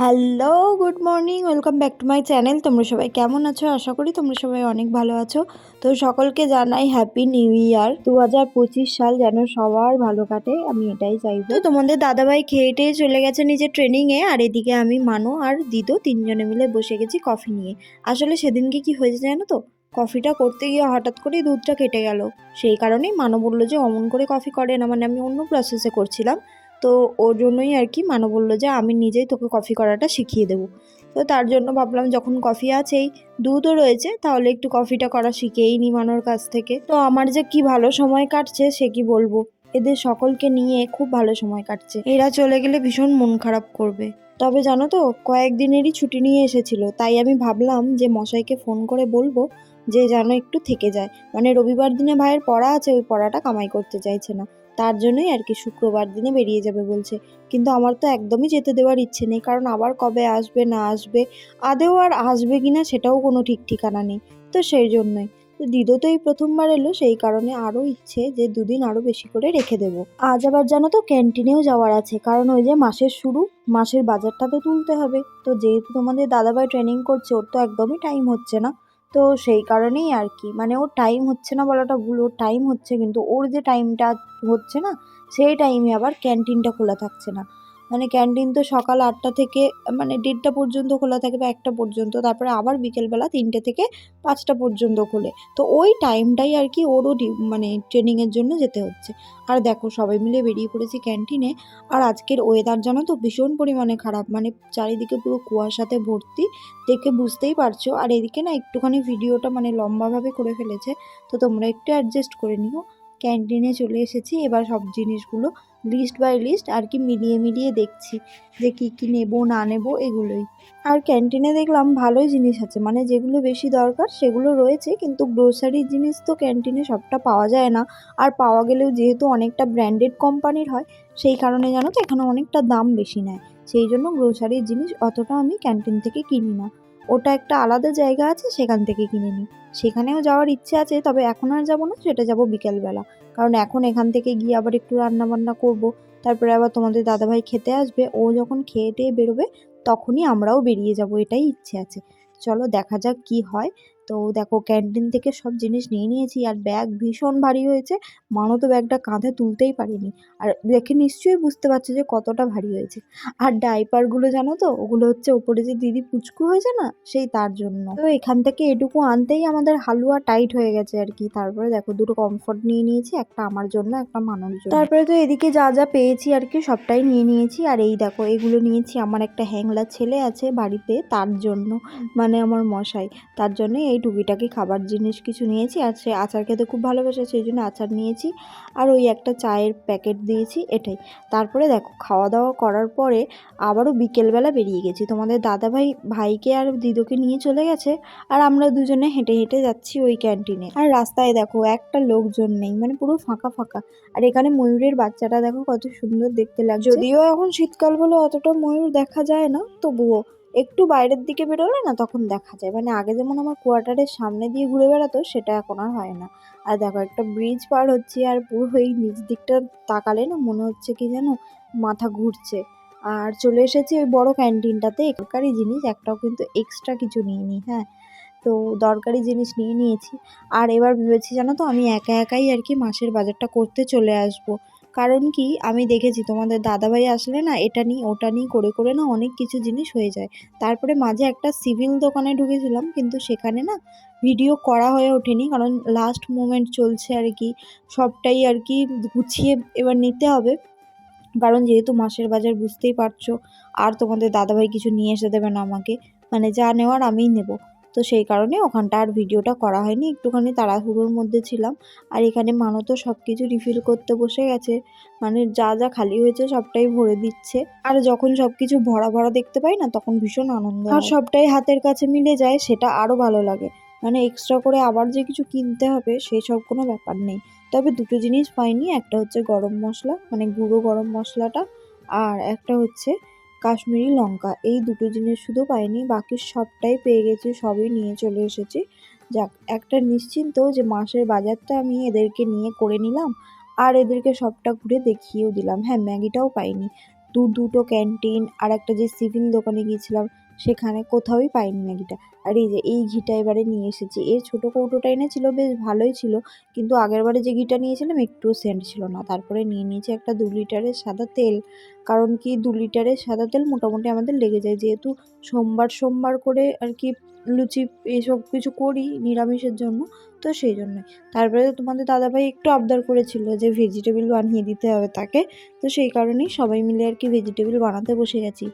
Hello, good morning, welcome back to my channel. তোমরা সবাই কেমন আছো? আশা করি তোমরা সবাই অনেক ভালো আছো। তো সকলকে জানাই হ্যাপি নিউ ইয়ার দু হাজার পঁচিশ সাল যেন সবার ভালো কাটে, আমি এটাই চাইব। তোমাদের দাদাভাই খেয়ে টেয়ে চলে গেছে নিজের ট্রেনিংয়ে আর এদিকে আমি মানো আর দিদো তিনজনে মিলে বসে গেছি কফি নিয়ে। আসলে সেদিনকে কি হয়েছে জানো তো? কফিটা করতে গিয়ে হঠাৎ করেই দুধটা কেটে গেল। সেই কারণেই মানো বলল যে অমন করে কফি করে না মানে আমি অন্য প্রসেসে করছিলাম। তো ওর জন্যই আর কি মানো বলল যে আমি নিজেই তোকে কফি করাটা শিখিয়ে দেবো। তো তার জন্য ভাবলাম যখন কফি আছেই, দুধও রয়েছে, তাহলে একটু কফিটা করা শিখেই নি মানোর কাছ থেকে। তো আমার যে কি ভালো সময় কাটছে সে কি বলব? এদের সকলকে নিয়ে খুব ভালো সময় কাটছে। এরা চলে গেলে ভীষণ মন খারাপ করবে। তবে জানো তো কয়েকদিনেরই ছুটি নিয়ে এসেছিল, তাই আমি ভাবলাম যে মশাইকে ফোন করে বলব যে যেন একটু থেকে যায়। মানে রবিবার দিনে ভাইয়ের পড়া আছে, ওই পড়াটা কামাই করতে চাইছে না। তার জন্যই আর কি শুক্রবার দিনে বেরিয়ে যাবে বলছে। কিন্তু আমার তো একদমই যেতে দেওয়ার ইচ্ছে নেই, কারণ আবার কবে আসবে, না আসবে, আদেও আর আসবে কি না সেটাও কোনো ঠিক ঠিকানা নেই। তো সেই জন্যই। তো দিদো তো এই প্রথমবার এলো, সেই কারণে আরও ইচ্ছে যে দুদিন আরও বেশি করে রেখে দেবো। আজ আবার জানো তো ক্যান্টিনেও যাওয়ার আছে, কারণ ওই যে মাসের শুরু, মাসের বাজারটা তো তুলতে হবে। তো যেহেতু তোমাদের দাদাভাই ট্রেনিং করছে, ওর তো একদমই টাইম হচ্ছে না। তো সেই কারণেই আর কি। মানে ওর টাইম হচ্ছে না বলাটা ভুল, ওর টাইম হচ্ছে কিন্তু ওর যে টাইমটা হচ্ছে না, সেই টাইমে আবার ক্যান্টিনটা খোলা থাকছে না। মানে ক্যান্টিন তো সকাল আটটা থেকে মানে দেড়টা পর্যন্ত খোলা থাকে বা একটা পর্যন্ত, তারপরে আবার বিকেলবেলা তিনটে থেকে পাঁচটা পর্যন্ত খোলে। তো ওই টাইমটাই আর কি ওরও মানে ট্রেনিংয়ের জন্য যেতে হচ্ছে। আর দেখো, সবাই মিলে বেরিয়ে পড়েছি ক্যান্টিনে আর আজকের ওয়েদার জানো তো ভীষণ পরিমাণে খারাপ মানে চারিদিকে পুরো কুয়াশাতে ভর্তি, দেখে বুঝতেই পারছ। আর এদিকে না একটুখানি ভিডিওটা মানে লম্বাভাবে করে ফেলেছে, তো তোমরা একটু অ্যাডজাস্ট করে নিও। ক্যান্টিনে চলে এসেছি, এবার সব জিনিসগুলো লিস্ট বাই লিস্ট আর কি মিলিয়ে মিলিয়ে দেখছি যে কী কী নেব, না নেব এগুলোই। আর ক্যান্টিনে দেখলাম ভালোই জিনিস আছে মানে যেগুলো বেশি দরকার সেগুলো রয়েছে, কিন্তু গ্রোসারির জিনিস তো ক্যান্টিনে সবটা পাওয়া যায় না। আর পাওয়া গেলেও যেহেতু অনেকটা ব্র্যান্ডেড কোম্পানির হয়, সেই কারণে জানো তো এখানে অনেকটা দাম বেশি নেয়। সেই জন্য গ্রোসারির জিনিস অতটা আমি ক্যান্টিন থেকে কিনি না। ওটা একটা আলাদা জায়গা আছে, সেখান থেকে কিনে নিই। সেখানেও যাওয়ার ইচ্ছে আছে, তবে এখন আর যাব না, সেটা যাব বিকেলবেলা। কারণ এখন এখান থেকে গিয়ে আবার একটু রান্না বান্না করব। তারপরে আবার তোমাদের দাদাভাই খেতে আসবে, ও যখন খেয়ে টেয়ে বেরোবে, তখনই আমরাও বেরিয়ে যাব, এটাই ইচ্ছে আছে। চলো দেখা যাক কি হয়। তো দেখো ক্যান্টিন থেকে সব জিনিস নিয়ে নিয়েছি আর ব্যাগ ভীষণ ভারী হয়েছে। মানো তো ব্যাগটা কাঁধে তুলতেই পারিনি। আর দেখে নিশ্চয়ই বুঝতে পারছ যে কতটা ভারী হয়েছে। আর ডাইপারগুলো জানো তো? ওগুলো হচ্ছে ওপরে যে দিদি পুচকু হয়েছে না, সেই তার জন্য। তো এখান থেকে এটুকু আনতেই আমাদের হালুয়া টাইট হয়ে গেছে আর কি। তারপরে দেখো দুটো কমফর্ট নিয়ে নিয়েছি, একটা আমার জন্য, একটা মানার জন্য। তারপরে তো এদিকে যা যা পেয়েছি আর কি, সবটাই নিয়ে নিয়েছি। আর এই দেখো, এগুলো নিয়েছি। আমার একটা হ্যাংলা ছেলে আছে বাড়িতে, তার জন্য মানে আমার মশাই, তার জন্য এই টুকিটাকি খাবার জিনিস কিছু নিয়েছি আর সে আচার খেতে খুব ভালোবাসে, সেই জন্য আচার নিয়েছি। আর ওই একটা চায়ের প্যাকেট দিয়েছি, এটাই। তারপরে দেখো খাওয়া দাওয়া করার পরে আবারও বিকেলবেলা বেরিয়ে গেছি। তোমাদের দাদাভাই ভাইকে আর দিদোকে নিয়ে চলে গেছে আর আমরা দুজনে হেঁটে হেঁটে যাচ্ছি ওই ক্যান্টিনে। আর রাস্তায় দেখো, একটা লোকজন নেই মানে পুরো ফাঁকা ফাঁকা। আর এখানে ময়ূরের বাচ্চাটা দেখো কত সুন্দর দেখতে লাগছে। যদিও এখন শীতকাল বলে অতটা ময়ূর দেখা যায় না, তবুও একটু বাইরের দিকে বেরোলে না তখন দেখা যায়। মানে আগে যেমন আমার কোয়ার্টারের সামনে দিয়ে ঘুরে বেড়াতো, সেটা এখন আর হয় না। আর দেখো একটা ব্রিজ পার হচ্ছে আর পুরো এই নিচ দিকটা তাকালে না মনে হচ্ছে কি যেন মাথা ঘুরছে। আর চলে এসেছি ওই বড় ক্যান্টিনটাতে দরকারি জিনিস, একটাও কিন্তু এক্সট্রা কিছু নিইনি হ্যাঁ। তো দরকারি জিনিস নিয়ে নিয়েছি। আর এবার ভেবেছি জানো তো, আমি একা একাই আর কি মাসের বাজারটা করতে চলে আসব। কারণ কি, আমি দেখেছি তোমাদের দাদাভাই আসলে না এটা নিই, ওটা নিই, করে করে না অনেক কিছু জিনিস হয়ে যায়। তারপরে মাঝে একটা সিভিল দোকানে ঢুকেছিলাম, কিন্তু সেখানে না ভিডিও করা হয়ে ওঠেনি, কারণ লাস্ট মোমেন্ট চলছে আর কি, সবটাই আর কি গুছিয়ে এবার নিতে হবে। কারণ যেহেতু মাসের বাজার বুঝতেই পারছ, আর তোমাদের দাদাভাই কিছু নিয়ে এসে দেবে না আমাকে মানে যা নেওয়ার আমিই নেব। তো সেই কারণে ওখানটা আর ভিডিওটা করা হয়নি একটুখানি তাড়াহুড়োর মধ্যে ছিলাম। আর এখানে মানো তো সব কিছু রিফিল করতে বসে গেছে মানে যা যা খালি হয়েছে সবটাই ভরে দিচ্ছে। আর যখন সব কিছু ভরা ভরা দেখতে পাই না তখন ভীষণ আনন্দ আর সবটাই হাতের কাছে মিলে যায় সেটা আরও ভালো লাগে। মানে এক্সট্রা করে আবার যে কিছু কিনতে হবে সেই সব কোনো ব্যাপার নেই। তবে দুটো জিনিস পাইনি একটা হচ্ছে গরম মশলা মানে গুঁড়ো গরম মশলাটা আর একটা হচ্ছে কাশ্মীরি লঙ্কা। এই দুটো জিনিস শুধু পাইনি, বাকি সবটাই পেয়ে গেছি, সবই নিয়ে চলে এসেছি। যাক, একটা নিশ্চিন্ত যে মাসের বাজারটা আমি এদেরকে নিয়ে করে নিলাম, আর এদেরকে সবটা ঘুরে দেখিয়েও দিলাম। হ্যাঁ ম্যাগিটাও পাইনি। দু দুটো ক্যান্টিন আর একটা যে সিভিল দোকানে গিয়েছিলাম সেখানে কোথাওই পাইনি ম্যাগিটা। আর এই যে, এই ঘিটা এবারে নিয়ে এসেছি। এর ছোটো কৌটোটা এনেছিল, বেশ ভালোই ছিল। কিন্তু আগের বারে যে ঘিটা নিয়েছিলাম, একটুও সেন্ট ছিল না। তারপরে নিয়ে নিয়েছি একটা দু লিটারের সাদা তেল। কারণ কি, দু লিটারের সাদা তেল মোটামুটি আমাদের লেগে যায়। যেহেতু সোমবার সোমবার করে আর কি লুচি এইসব কিছু করি নিরামিষের জন্য, তো সেই জন্যই। তারপরে তোমাদের দাদাভাই একটু আবদার করেছিল যে ভেজিটেবিল বানিয়ে দিতে হবে তাকে। তো সেই কারণেই সবাই মিলে আর কি ভেজিটেবিল বানাতে বসে গেছি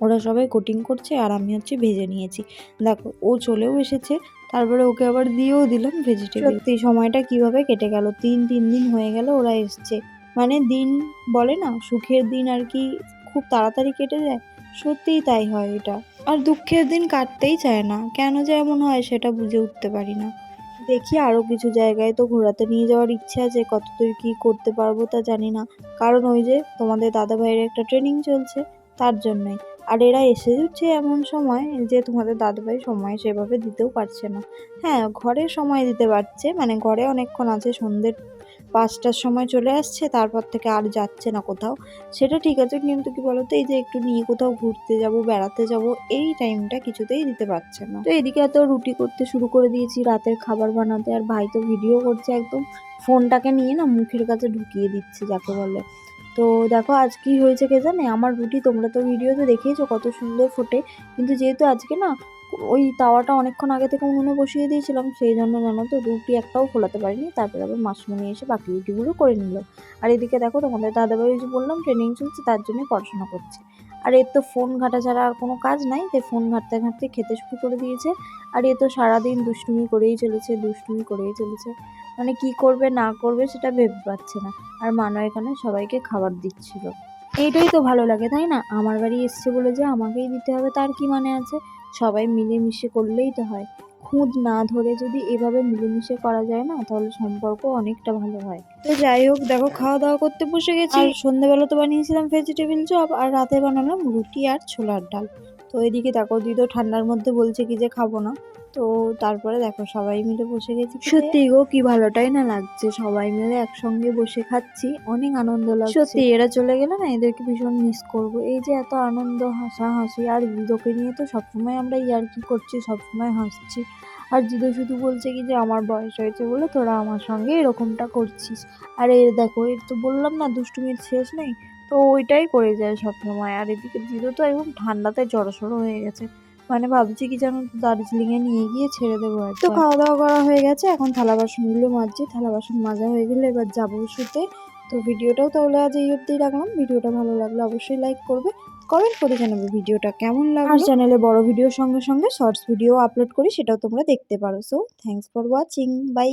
ওরা সবাই কোটিং করছে আর আমি হচ্ছে ভেজে নিয়েছি। দেখো ও চলেও এসেছে তারপরে ওকে আবার দিয়েও দিলাম ভেজিটেবল সত্যি। সময়টা কীভাবে কেটে গেল? তিন তিন দিন হয়ে গেল ওরা এসছে। মানে দিন বলে না সুখের দিন আর কি খুব তাড়াতাড়ি কেটে যায়? সত্যিই তাই হয় এটা। আর দুঃখের দিন কাটতেই চায় না। কেন যে এমন হয় সেটা বুঝে উঠতে পারি না। দেখি আরও কিছু জায়গায় তো ঘোরাতে নিয়ে যাওয়ার ইচ্ছা আছে কতদূর কী করতে পারব তা জানি না। কারণ ওই যে তোমাদের দাদা ভাইয়ের একটা ট্রেনিং চলছে। তার জন্যই। আর এরা এসে যাচ্ছে এমন সময় যে তোমাদের দাদুভাই সময় সেভাবে দিতেও পারছে না। হ্যাঁ ঘরে সময় দিতে পারছে মানে ঘরে অনেকক্ষণ আছে সন্ধ্যের পাঁচটার সময় চলে আসছে, তারপর থেকে আর যাচ্ছে না কোথাও। সেটা ঠিক আছে, কিন্তু কি বলতো, এই যে একটু নিয়ে কোথাও ঘুরতে যাব, বেড়াতে যাব, এই টাইমটা কিছুতেই দিতে পারছে না। তো এদিকে এত রুটি করতে শুরু করে দিয়েছি, রাতের খাবার বানাতে। আর ভাই তো ভিডিও করছে একদম, ফোনটাকে নিয়ে না মুখের কাছে ঢুকিয়ে দিচ্ছে, যাকে বলে। তো দেখো আজ কি হয়েছে কে জানে? আমার রুটি তোমরা তো ভিডিওতে দেখিয়েছো কত সুন্দর ফোটে। কিন্তু যেহেতু আজকে না, ওই তাওয়াটা অনেকক্ষণ আগে থেকে উনুনে বসিয়ে দিয়েছিলাম, সেই জন্য জানো তো রুটি একটাও ফোলাতে পারিনি। তারপরে আবার মাসমণি এসে বাকি রুটিগুলো করে নিল। আর এদিকে দেখো তোমাদের দাদাভাই যে বললাম ট্রেনিং চলছে, তার জন্য পড়াশোনা করছে। আর এর তো ফোন ঘাটা ছাড়া আর কোনো কাজ নাই। যে ফোন ঘাঁটতে ঘাঁটতে খেতে শুরু করে দিয়েছে। আর এ তো সারাদিন দুষ্টুমি করেই চলেছে, দুষ্টুমি করেই চলেছে। মানে কি করবে, না করবে সেটা ভেবে পাচ্ছে না। আর মানো এখানে সবাইকে খাবার দিচ্ছিল। এইটাই তো ভালো লাগে, তাই না? আমার বাড়ি এসছে বলে যে আমাকেই দিতে হবে, তার কি মানে আছে? সবাই মিলেমিশে করলেই তো হয়। খুঁত না ধরে যদি এভাবে মিলেমিশে করা যায় না তাহলে সম্পর্ক অনেকটা ভালো হয়। তো যাই হোক দেখো খাওয়া দাওয়া করতে বসে গেছি। আর সন্ধ্যাবেলা তো বানিয়েছিলাম ভেজিটেবিল চপ আর রাতে বানালাম রুটি আর ছোলার ডাল। তো এদিকে দেখো দিদি তো ঠান্ডার মধ্যে বলছে কি যে খাব না। তো তারপরে দেখো সবাই মিলে বসে গেছি সত্যি গো কি ভালোটাই না লাগছে। সবাই মিলে একসঙ্গে বসে খাচ্ছি। অনেক আনন্দ লাগছে। সত্যি এরা চলে গেলে না এদেরকে ভীষণ মিস করব। এই যে এত আনন্দ হাসা হাসি আর জিদোকে নিয়ে তো সবসময় আমরা ইয়ার্কি করছি সবসময় হাসছি। আর জিদো শুধু বলছে কি যে আমার বয়স হয়েছে বলে তোরা আমার সঙ্গে এরকমটা করছিস। আর এর দেখো এর তো বললাম না দুষ্টুমির শেষ নেই। তো ওইটাই করে যায় সবসময়। আর এদিকে জিদো তো একদম ঠান্ডাতে জড়সড়ো হয়ে গেছে। মানে ভাবছি কি যেন দার্জিলিংয়ে নিয়ে গিয়ে ছেড়ে দেবো আর তো খাওয়া দাওয়া করা হয়ে গেছে এখন থালা বাসনগুলো মাজছি থালা বাসন মাজা হয়ে গেলে এবার যাব শুতে। তো ভিডিওটাও তাহলে আজ এই অবধি রাখলাম। ভিডিওটা ভালো লাগলে অবশ্যই লাইক করবে কমেন্ট করে জানাবে ভিডিওটা কেমন লাগল। আর চ্যানেলে বড় ভিডিওর সঙ্গে সঙ্গে শর্টস ভিডিও আপলোড করি সেটাও তোমরা দেখতে পারো। So thanks for watching bye